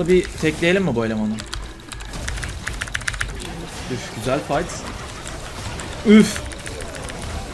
Botta bir tekleyelim mi bu elemanı? Üf güzel fight. Üf.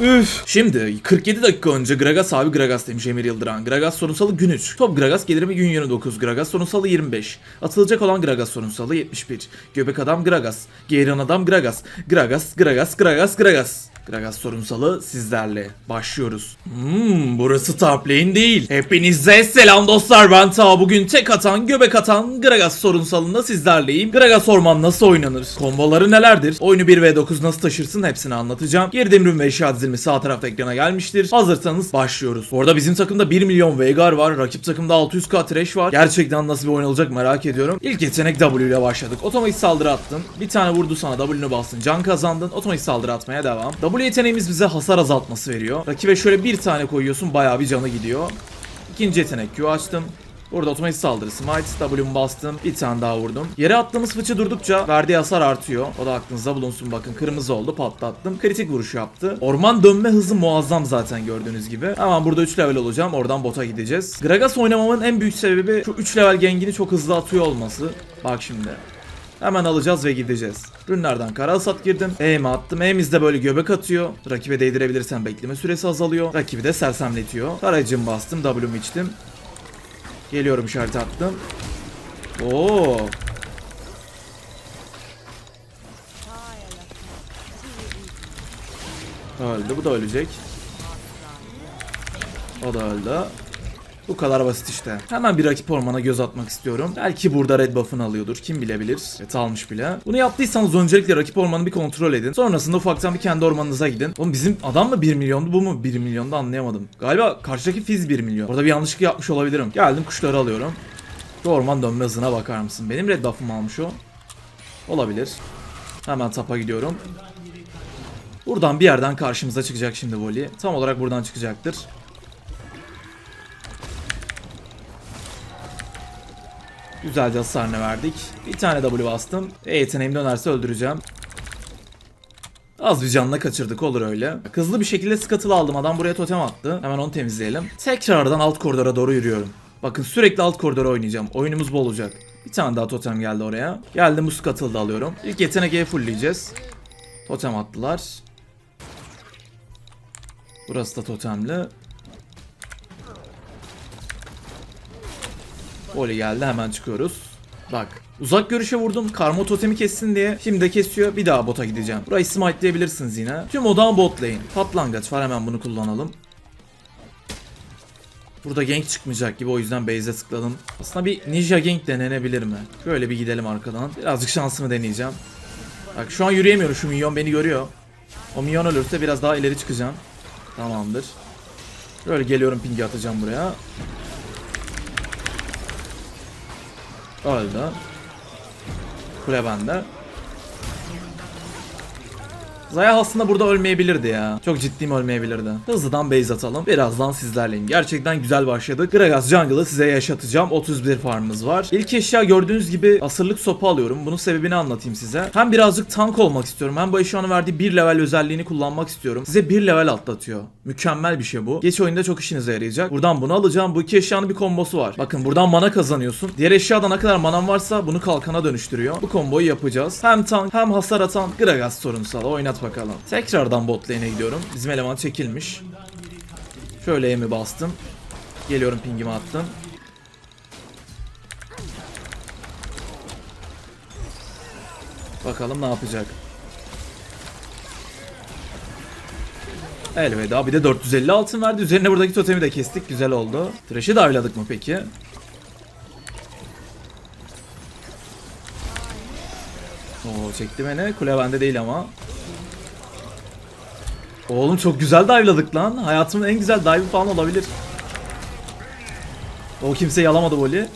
Üf. Şimdi 47 dakika önce Gragas abi Gragas demiş Emir Yıldıran. Gragas sorunsalı gün 3. Top Gragas gelir mi gün 29. Gragas sorunsalı 25. Atılacak olan Gragas sorunsalı 71. Göbek adam Gragas. Geğiren adam Gragas. Gragas, Gragas, Gragas, Gragas. Gragas sorunsalı sizlerle. Başlıyoruz. Hmm, burası top değil. Hepinize selam dostlar ben Ta. Bugün tek atan, göbek atan Gragas sorunsalında sizlerleyim. Gragas orman nasıl oynanır? Komboları nelerdir? Oyunu 1v9 nasıl taşırsın hepsini anlatacağım. Geri demirin ve eşya dizilimi sağ tarafta ekrana gelmiştir. Hazırsanız başlıyoruz. Bu arada bizim takımda 1 milyon Veigar var. Rakip takımda 600k Thresh var. Gerçekten nasıl bir oyun olacak merak ediyorum. İlk yetenek W ile başladık. Otomatik saldırı attın. Bir tane vurdu sana W'nu bastın. Can kazandın. Otomatik saldırı atmaya devam. W yeteneğimiz bize hasar azaltması veriyor. Rakibe şöyle bir tane koyuyorsun bayağı bir canı gidiyor. İkinci yetenek Q açtım. Burada otomatik saldırı smite W'mu bastım. Bir tane daha vurdum. Yere attığımız fıçı durdukça verdiği hasar artıyor. O da aklınızda bulunsun bakın. Kırmızı oldu patlattım. Kritik vuruş yaptı. Orman dönme hızı muazzam zaten gördüğünüz gibi. Hemen burada 3 level olacağım. Oradan bota gideceğiz. Gragas oynamamın en büyük sebebi şu 3 level gengini çok hızlı atıyor olması. Bak şimdi. Hemen alacağız ve gideceğiz. Rünlerden kara hasat girdim. E'mi attım. E'miz de böyle göbek atıyor. Rakibe değdirebilirsen bekleme süresi azalıyor. Rakibi de sersemletiyor. Tarayıcımı bastım. W'mu içtim. Geliyorum işaret attım. Oo. Öldü. Bu da ölecek. O da öldü. Bu kadar basit işte. Hemen bir rakip ormana göz atmak istiyorum. Belki burada red buff'ını alıyordur. Kim bilebilir. Evet almış bile. Bunu yaptıysanız öncelikle rakip ormanı bir kontrol edin. Sonrasında ufaktan bir kendi ormanınıza gidin. Oğlum bizim adam mı 1 milyondu bu mu 1 milyondu anlayamadım. Galiba karşıdaki Fizz 1 milyon. Orada bir yanlışlık yapmış olabilirim. Geldim kuşları alıyorum. Şu orman dönme hızına bakar mısın? Benim red buff'ımı almış o. Olabilir. Hemen tapa gidiyorum. Buradan bir yerden karşımıza çıkacak şimdi Voli. Tam olarak buradan çıkacaktır. Güzelce hasarını verdik. Bir tane W bastım. E yeteneğim dönerse öldüreceğim. Az bir canla kaçırdık olur öyle. Hızlı bir şekilde scuttle aldım. Adam buraya totem attı. Hemen onu temizleyelim. Tekrardan alt koridora doğru yürüyorum. Bakın sürekli alt koridora oynayacağım. Oyunumuz bol olacak. Bir tane daha totem geldi oraya. Geldim bu scuttle'ı da alıyorum. İlk yetenek E fullleyeceğiz. Totem attılar. Burası da totemli. Oli geldi hemen çıkıyoruz. Bak uzak görüşe vurdum karma totemi kessin diye. Şimdi de kesiyor bir daha bota gideceğim. Burayı smite'layabilirsiniz yine. Tüm odan bot lane. Patlangaç var hemen bunu kullanalım. Burada gank çıkmayacak gibi o yüzden base'e tıkladım. Aslında bir ninja gank denenebilir mi? Şöyle bir gidelim arkadan. Birazcık şansımı deneyeceğim. Bak şu an yürüyemiyorum şu minyon beni görüyor. O minyon ölürse biraz daha ileri çıkacağım. Tamamdır. Böyle geliyorum pingi atacağım buraya. Öldü. Kule. Zaya aslında burada ölmeyebilirdi ya. Çok ciddiyim ölmeyebilirdi. Hızlıdan base atalım. Birazdan sizlerleyim. Gerçekten güzel başladık. Gragas Jungle'ı size yaşatacağım. 31 farmımız var. İlk eşya gördüğünüz gibi asırlık sopa alıyorum. Bunun sebebini anlatayım size. Hem birazcık tank olmak istiyorum. Hem bu eşyanın verdiği 1 level özelliğini kullanmak istiyorum. Size 1 level atlatıyor. Mükemmel bir şey bu. Geç oyunda çok işinize yarayacak. Buradan bunu alacağım. Bu iki eşyanın bir kombosu var. Bakın buradan mana kazanıyorsun. Diğer eşyada ne kadar manan varsa bunu kalkana dönüştürüyor. Bu komboyu yapacağız. Hem tank hem hasar atan Gragas sorunsal. Oynat bakalım. Tekrardan bot lane'e gidiyorum. Bizim eleman çekilmiş. Şöyle emi bastım. Geliyorum pingimi attım. Bakalım ne yapacak. Elveda. Bir de 450 altın verdi. Üzerine buradaki totemi de kestik. Güzel oldu. Thresh'i de mı peki? Oo çekti beni. Kule bende değil ama. Oğlum çok güzel dive'ladık lan. Hayatımın en güzel dive falan olabilir. O kimseyi alamadı voli.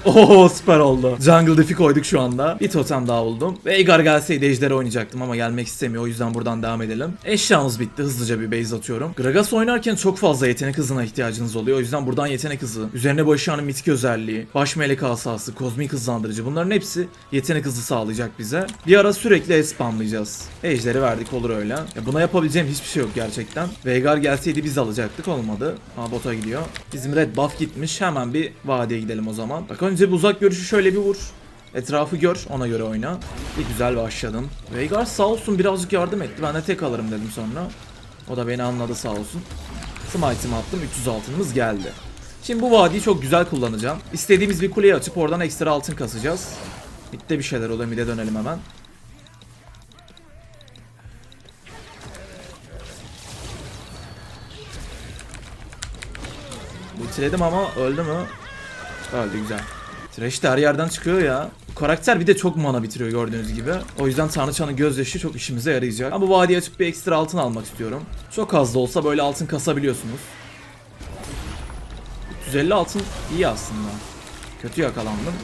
Oo süper oldu. Jungle Diff'i koyduk şu anda. Bir totem daha buldum. Veigar gelseydi ejderi oynayacaktım ama gelmek istemiyor. O yüzden buradan devam edelim. Eşyamız bitti. Hızlıca bir base atıyorum. Gragas oynarken çok fazla yetenek hızına ihtiyacınız oluyor. O yüzden buradan yetenek hızı, üzerine bu eşyanın mitik özelliği, baş melek asası, kozmik hızlandırıcı bunların hepsi yetenek hızı sağlayacak bize. Bir ara sürekli E spamlayacağız. Ejderi verdik olur öyle. Ya buna yapabileceğim hiçbir şey yok gerçekten. Veigar gelseydi biz alacaktık olmadı. Ha bota gidiyor. Bizim red buff gitmiş. Hemen bir vadeye gidelim o zaman. Bak önce bir uzak görüşü şöyle bir vur. Etrafı gör ona göre oyna. Bir güzel başladım. Veigar sağ olsun birazcık yardım etti. Ben de tek alırım dedim sonra. O da beni anladı sağ olsun. Smite'ımı attım 300 altınımız geldi. Şimdi bu vadiyi çok güzel kullanacağım. İstediğimiz bir kuleyi açıp oradan ekstra altın kasacağız. Bitti bir şeyler oluyor. Mide dönelim hemen. Ultiledim ama öldü mü? Öldü güzel. Thresh de her yerden çıkıyor ya. Bu karakter bir de çok mana bitiriyor gördüğünüz gibi. O yüzden Tanrıçan'ın gözyaşı çok işimize yarayacak. Ama bu vadiye açıp bir ekstra altın almak istiyorum. Çok az da olsa böyle altın kasabiliyorsunuz. 350 altın iyi aslında. Kötü yakalandım.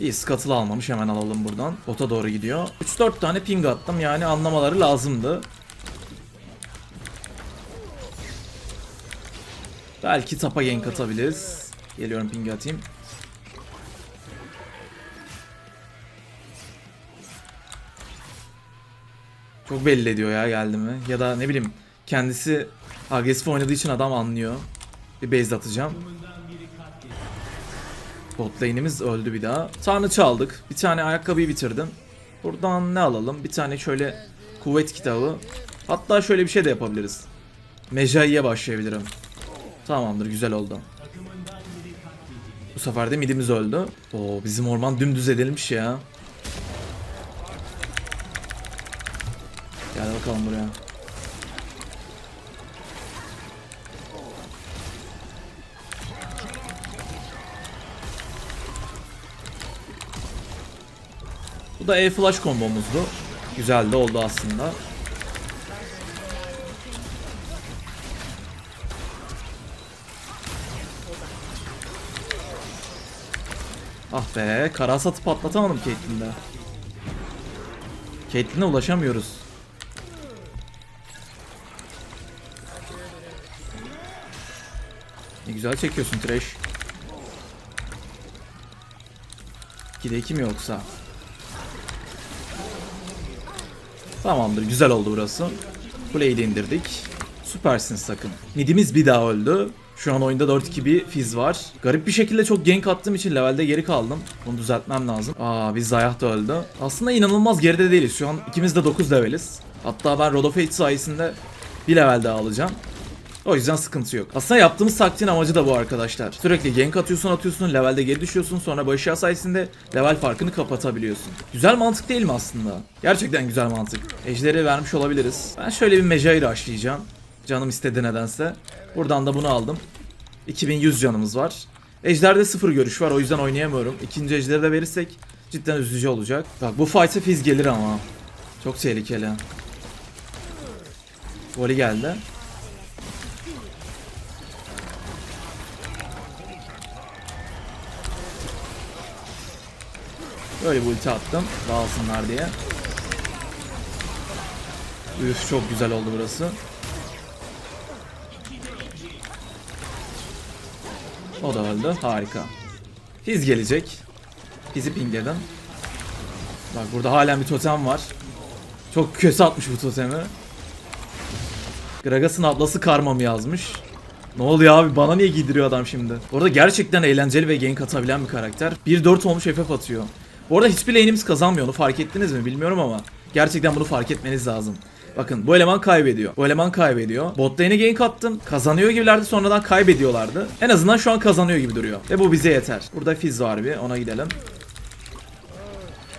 İyi skatılı almamış hemen alalım buradan. Bota doğru gidiyor. 3-4 tane ping attım yani anlamaları lazımdı. Belki tapa gank atabiliriz. Geliyorum ping atayım. Çok belli ediyor ya geldi mi? Ya da ne bileyim kendisi agresif oynadığı için adam anlıyor. Bir base atacağım. Bot lane'imiz öldü bir daha. Tanrı çaldık. Bir tane ayakkabıyı bitirdim. Buradan ne alalım? Bir tane şöyle kuvvet kitabı. Hatta şöyle bir şey de yapabiliriz. Mejai'ye başlayabilirim. Tamamdır güzel oldu. Bu sefer de midimiz öldü. Oo bizim orman dümdüz edilmiş ya. Gel bakalım buraya. Bu da E-Flash kombomuzdu. Güzel de oldu aslında. Ah be, kara patlatamadım Caitlyn'de. Caitlyn'e ulaşamıyoruz. Ne güzel çekiyorsun Trash. 2'de 2 mi yoksa? Tamamdır, güzel oldu burası. Kuleyi de indirdik. Süpersiniz takım. Midimiz bir daha öldü. Şu an oyunda 4-2 bir fiz var. Garip bir şekilde çok gank attığım için levelde geri kaldım. Bunu düzeltmem lazım. Aa biz Zayah da öldü. Aslında inanılmaz geride değiliz. Şu an ikimiz de 9 leveliz. Hatta ben Rod of Fate sayesinde bir level daha alacağım. O yüzden sıkıntı yok. Aslında yaptığımız taktiğin amacı da bu arkadaşlar. Sürekli gank atıyorsun atıyorsun, levelde geri düşüyorsun sonra başı sayesinde level farkını kapatabiliyorsun. Güzel mantık değil mi aslında? Gerçekten güzel mantık. Ejderi vermiş olabiliriz. Ben şöyle bir Mejai açlayacağım. Canım istedi nedense. Buradan da bunu aldım. 2100 canımız var. Ejder'de sıfır görüş var o yüzden oynayamıyorum. İkinci ejderi de verirsek cidden üzücü olacak. Bak bu fight'e fiz gelir ama. Çok tehlikeli. Voli geldi. Böyle bir ulti attım. Dağılsınlar diye. Üf çok güzel oldu burası. O da öldü. Harika. Fiz gelecek. Fiz'i pingledim. Bak burada halen bir totem var. Çok kötü atmış bu totemi. Gragas'ın ablası karmamı yazmış. Ne oluyor abi bana niye giydiriyor adam şimdi? Orada gerçekten eğlenceli ve gank atabilen bir karakter. 1-4 olmuş FF atıyor. Bu arada hiçbir lane'imiz kazanmıyor onu fark ettiniz mi bilmiyorum ama. Gerçekten bunu fark etmeniz lazım. Bakın bu eleman kaybediyor. Bu eleman kaybediyor. Bot lane'e gank attım. Kazanıyor gibilerdi sonradan kaybediyorlardı. En azından şu an kazanıyor gibi duruyor. Ve bu bize yeter. Burada Fizz var bir ona gidelim.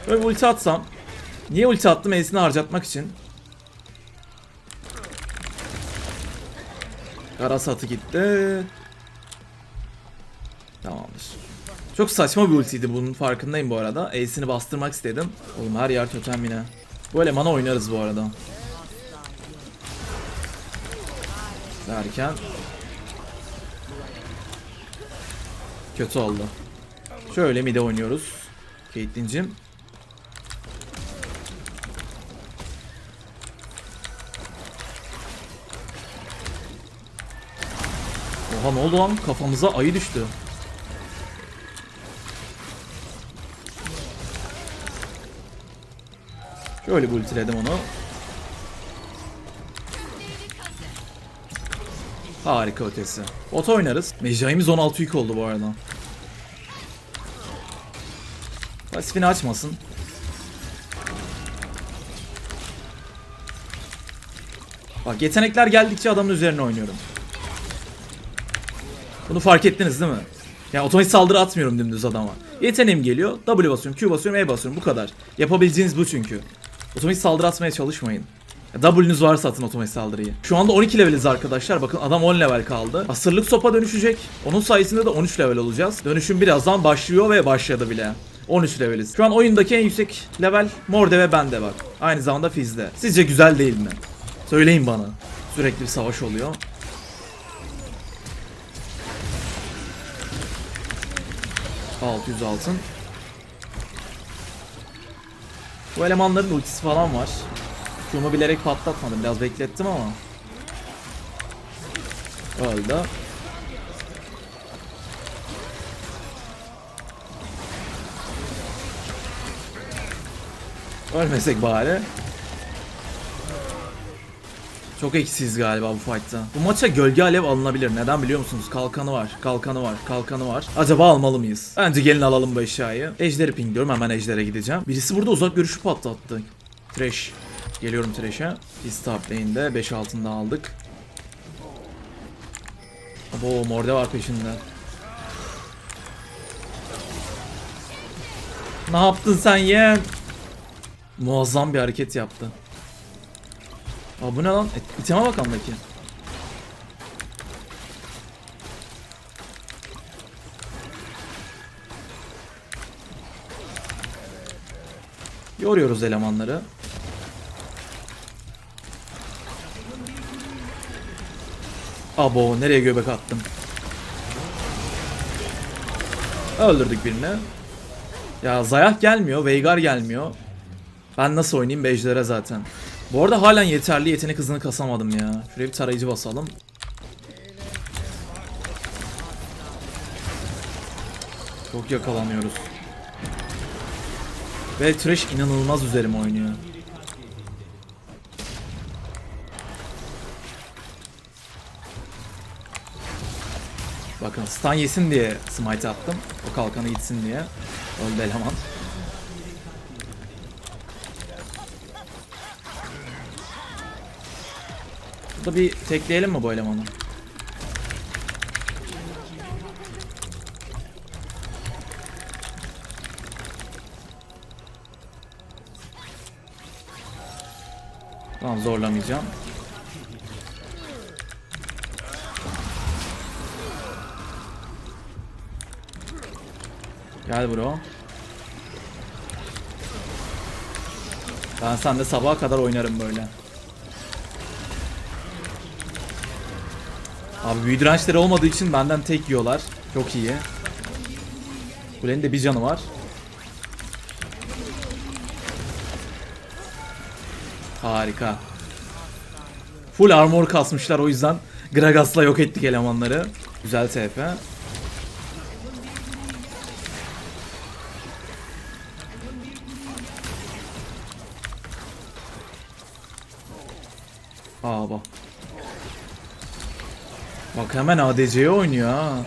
Böyle ulti atsam. Niye ulti attım? E'sini harcatmak için. Karasatı gitti. Tamamdır. Çok saçma bir ultiydi bunun farkındayım bu arada. Ace'ini bastırmak istedim. Oğlum her yer totem yine. Bu elemana oynarız bu arada. Derken Kötü oldu. Şöyle mide oynuyoruz. Caitlyn'cim. Oha ne oldu lan? Kafamıza ayı düştü. Şöyle bir ultiledim onu. Harika ötesi. Bot oynarız. Mecraimiz 16 yük oldu bu arada. Pasifini açmasın. Bak yetenekler geldikçe adamın üzerine oynuyorum. Bunu fark ettiniz değil mi? Yani otomatik saldırı atmıyorum dümdüz adama. Yeteneğim geliyor, W basıyorum, Q basıyorum, E basıyorum bu kadar. Yapabileceğiniz bu çünkü. Otomatik saldırı atmaya çalışmayın. W'nüz varsa atın otomatik saldırıyı. Şu anda 12 leveliz arkadaşlar. Bakın adam 10 level kaldı. Asırlık sopa dönüşecek. Onun sayesinde de 13 level olacağız. Dönüşüm birazdan başlıyor ve başladı bile. 13 leveliz. Şu an oyundaki en yüksek level Morde ve bende bak. Aynı zamanda Fizz'de. Sizce güzel değil mi? Söyleyin bana. Sürekli bir savaş oluyor. ...600 altın. Bu elemanların ultisi falan var. Q'mu bilerek patlatmadım. Biraz beklettim ama. Öldü. Ölmesek bari. Çok eksiyiz galiba bu fight'ta. Bu maça gölge alev alınabilir. Neden biliyor musunuz? Kalkanı var, kalkanı var, kalkanı var. Acaba almalı mıyız? Bence gelin alalım bu eşyayı. Ejderi pingliyorum. Hemen ejdere gideceğim. Birisi burada uzak görüşü patlattı. Trash. Geliyorum Trash'e. Biz top lane'de 5 altında aldık. Abo morde var peşinde. Ne yaptın sen yeğen? Muazzam bir hareket yaptı. Aa bu ne lan? E, iteme bak andaki. Yoruyoruz elemanları. Abo nereye göbek attım? Öldürdük birini. Ya Zayah gelmiyor, Veigar gelmiyor. Ben nasıl oynayayım Bejder'e zaten. Bu arada halen yeterli yetenek hızını kasamadım ya. Şuraya bir tarayıcı basalım. Çok yakalanıyoruz. Ve Thresh inanılmaz üzerime oynuyor. Bakın stun yesin diye smite attım. O kalkanı gitsin diye. Öldü eleman. Burada bir tekleyelim mi bu elemanı? Tamam zorlamayacağım. Gel bro. Ben sen de sabaha kadar oynarım böyle. Abi büyü dirençleri olmadığı için benden tek yiyorlar. Çok iyi. Kulenin de bir canı var. Harika. Full armor kasmışlar o yüzden Gragas'la yok ettik elemanları. Güzel TP. Bak hemen ADC'ye oynuyor ha.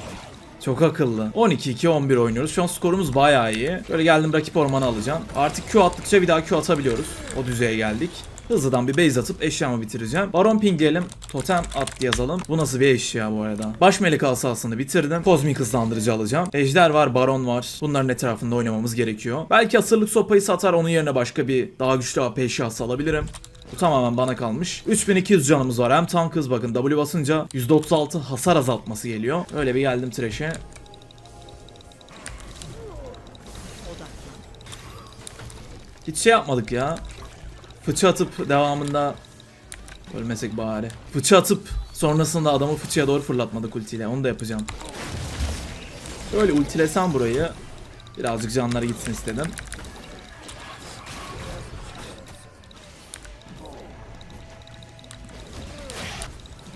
Çok akıllı. 12-2-11 oynuyoruz. Şu an skorumuz bayağı iyi. Böyle geldim rakip ormanı alacağım. Artık Q attıkça bir daha Q atabiliyoruz. O düzeye geldik. Hızlıdan bir base atıp eşyamı bitireceğim. Baron pingleyelim. Totem at yazalım. Bu nasıl bir eşya bu arada? Baş melek asasını bitirdim. Kozmik hızlandırıcı alacağım. Ejder var, baron var. Bunların etrafında oynamamız gerekiyor. Belki asırlık sopayı satar onun yerine başka bir daha güçlü AP eşyası alabilirim. Bu tamamen bana kalmış. 3200 canımız var. Hem tank hız bakın. W basınca %36 hasar azaltması geliyor. Öyle bir geldim trash'e. Hiç şey yapmadık ya. Fıçı atıp devamında ölmesek bari. Fıçı atıp sonrasında adamı fıçıya doğru fırlatmadık ultiyle. Onu da yapacağım. Böyle ultilesem burayı. Birazcık canları gitsin istedim.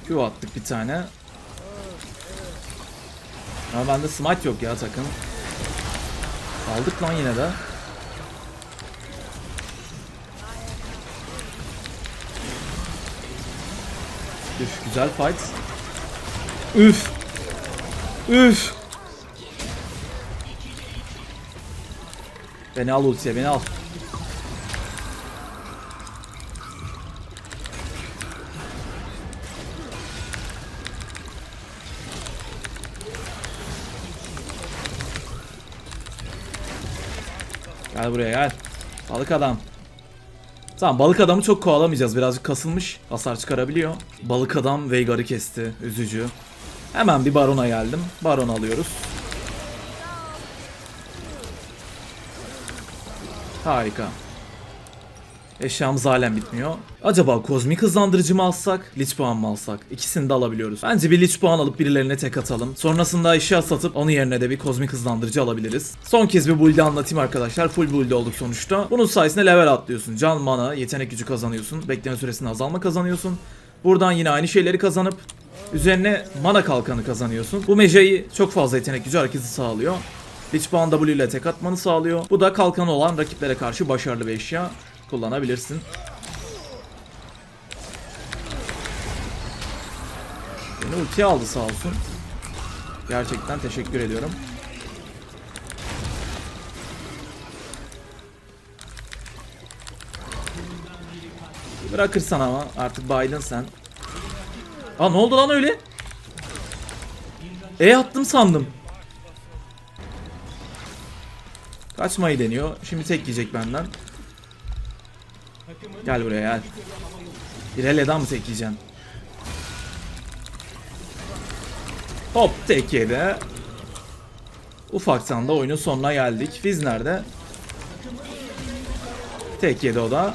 Q attık bir tane. Ama bende smite yok ya takım. Aldık lan yine de. Üf güzel fight. Üf. Üf. Beni al ultiye beni al. Gel buraya gel. Balık adam. Tamam balık adamı çok kovalamayacağız. Birazcık kasılmış. Hasar çıkarabiliyor. Balık adam Veigar'ı kesti. Üzücü. Hemen bir barona geldim. Baron alıyoruz. Harika. Eşyamız halen bitmiyor. Acaba kozmik hızlandırıcı mı alsak, lich puan mı alsak? İkisini de alabiliyoruz. Bence bir lich puan alıp birilerine tek atalım. Sonrasında eşya satıp onun yerine de bir kozmik hızlandırıcı alabiliriz. Son kez bir build'i anlatayım arkadaşlar. Full build olduk sonuçta. Bunun sayesinde level atlıyorsun. Can, mana, yetenek gücü kazanıyorsun. Bekleme süresinde azalma kazanıyorsun. Buradan yine aynı şeyleri kazanıp üzerine mana kalkanı kazanıyorsun. Bu mecayı çok fazla yetenek gücü hareketi sağlıyor. Lich puan W ile tek atmanı sağlıyor. Bu da kalkanı olan rakiplere karşı başarılı bir eşya kullanabilirsin. Beni ultiye aldı sağ olsun. Gerçekten teşekkür ediyorum. Bırakırsan ama artık Biden sen. Aa ne oldu lan öyle? E attım sandım. Kaçmayı deniyor. Şimdi tek yiyecek benden. Gel buraya gel. İrelia'dan mı tek yiyeceksin? Hop tek yedi. Ufaktan da oyunun sonuna geldik. Fizz nerede? Tek yedi o da.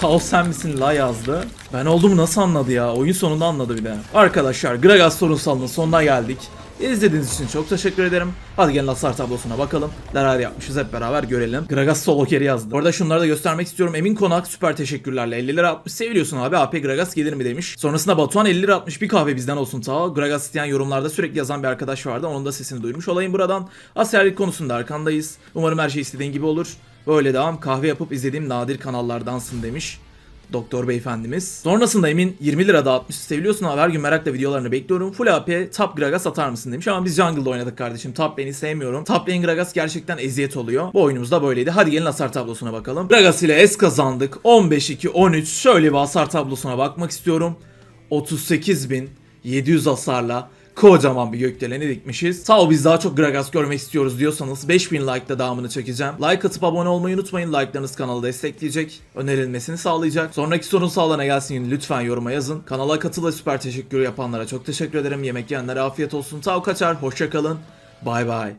Tao sen misin la yazdı. Ben olduğumu nasıl anladı ya? Oyun sonunda anladı bir de. Arkadaşlar Gragas sorunsalının sonuna geldik. İzlediğiniz için çok teşekkür ederim. Hadi gelin hasar tablosuna bakalım. Neler yapmışız hep beraber görelim. Gragas solo carry yazdı. Bu arada şunları da göstermek istiyorum. Emin Konak süper teşekkürlerle 50 lira atmış. Seviliyorsun abi AP Gragas gelir mi demiş. Sonrasında Batuhan 50 lira atmış. Bir kahve bizden olsun ta. Gragas isteyen yorumlarda sürekli yazan bir arkadaş vardı. Onun da sesini duymuş olayım buradan. Askerlik konusunda arkandayız. Umarım her şey istediğin gibi olur. Böyle devam kahve yapıp izlediğim nadir kanallardansın demiş. Doktor beyefendimiz. Sonrasında Emin 20 lira dağıtmış. Seviliyorsun abi her gün merakla videolarını bekliyorum. Full AP top Gragas atar mısın demiş ama biz jungle'da oynadık kardeşim. Top lane'i sevmiyorum. Top lane Gragas gerçekten eziyet oluyor. Bu oyunumuz da böyleydi. Hadi gelin hasar tablosuna bakalım. Gragas ile S kazandık. 15-2-13. Şöyle bir hasar tablosuna bakmak istiyorum. 38.700 hasarla kocaman bir gökdeleni dikmişiz. Sağ ol biz daha çok Gragas görmek istiyoruz diyorsanız 5000 like'da devamını çekeceğim. Like atıp abone olmayı unutmayın. Like'larınız kanalı destekleyecek. Önerilmesini sağlayacak. Sonraki sorun sağlana gelsin lütfen yoruma yazın. Kanala katıl ve süper teşekkür yapanlara çok teşekkür ederim. Yemek yiyenlere afiyet olsun. Ol kaçar. Hoşçakalın. Bay bay.